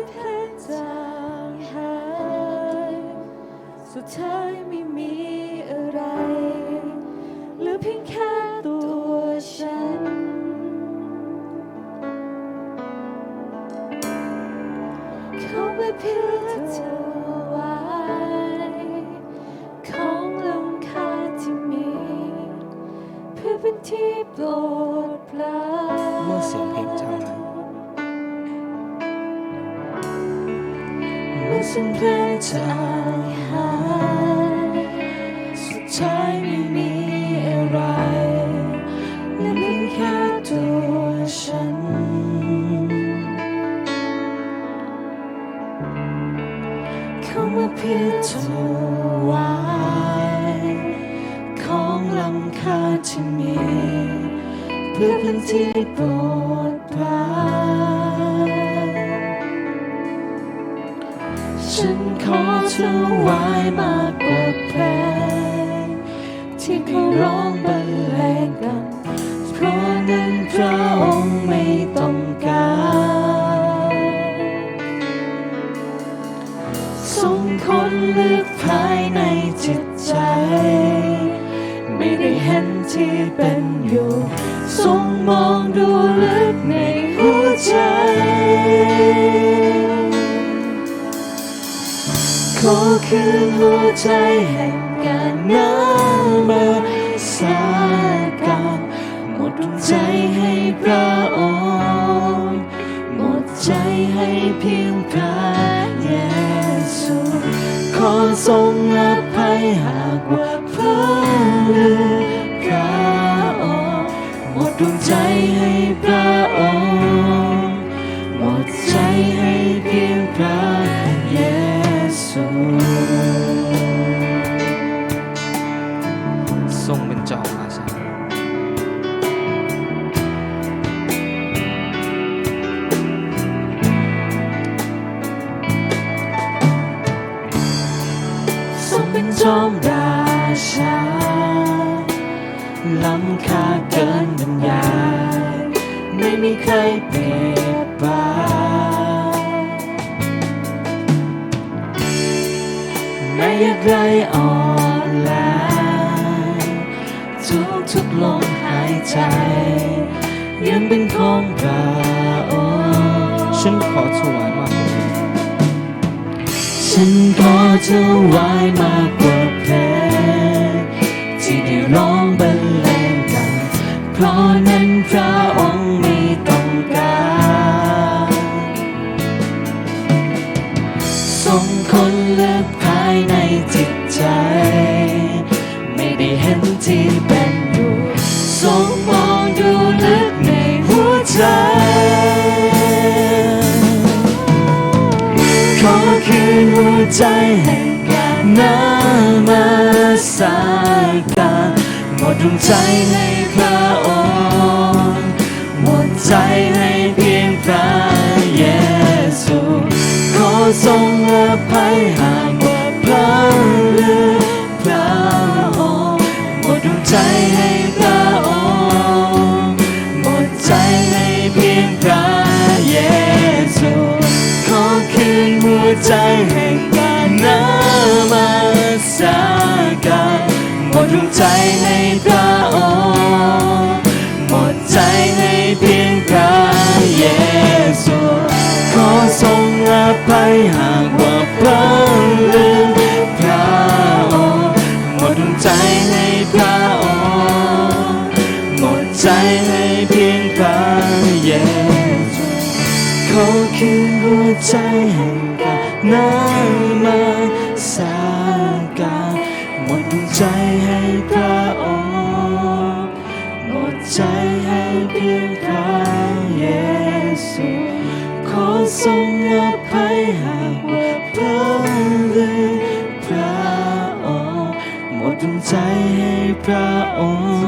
ซึ่งเพลงจางหายสุดท้ายไม่มีอะไรเหลือเพียงแค่ตัวฉัน เขาไปเพื่อ ฉันเพลงจางหายสุดท้ายไม่มีอะไรเหลือเพียงแค่ตัวฉัน เข้ามาเพื่อเธอไว้ของลำค่าที่มี เพื่อเป็นที่โปรดปราน ขอเธอไว้มากกว่าเพลงที่เขาร้องบรรเลงกันเพราะนั้นพระองค์ไม่ต้องการส่งคนลือกภายในจิตใจ ไม่ได้เห็นที่เป็นอยู่ส่งมองดูลึกในหัวใจ ขอคืนหัวใจแห่งการน้ำมาสาการหมดดวงใจให้พระองค์หมดใจให้เพียงพระเยซูขอทรงอภัยหากว่าเพลอลืมพระองค์หมดดวงใจให้พระ จอมราชาล้ำค่าเกินบรรยายไม่มีใครเปรียบปรานแม้อยากไรอ่อนแลทุกทุกลมหายใจ ยังเป็นของพระองค์ฉันขอถวายมากกว่าเพลง ฉันขอเธอไว้มากกว่าเพลงที่ได้ร้องบรรเลงกันเพราะนั้นพระองค์ไม่ต้องการส่งคนเลือกภายในจิต ใจแห่งนามาสาการหมดดวงใจให้พระองค์หมดใจให้เพียงพระเยซูขอทรงอภัย ใจให้พระองค์หมดใจให้เพียงพระเยซูขอทรงอภัยหากว่าเพระลืมพระองค์หมดใจให้พระองค์หมดใจให้เพียงพระเยซูเขอคืนหัวใจแห่งการน้ ทรงอภัยหากว่าพระลืมพระองค์หมดดวใจให้พระองค์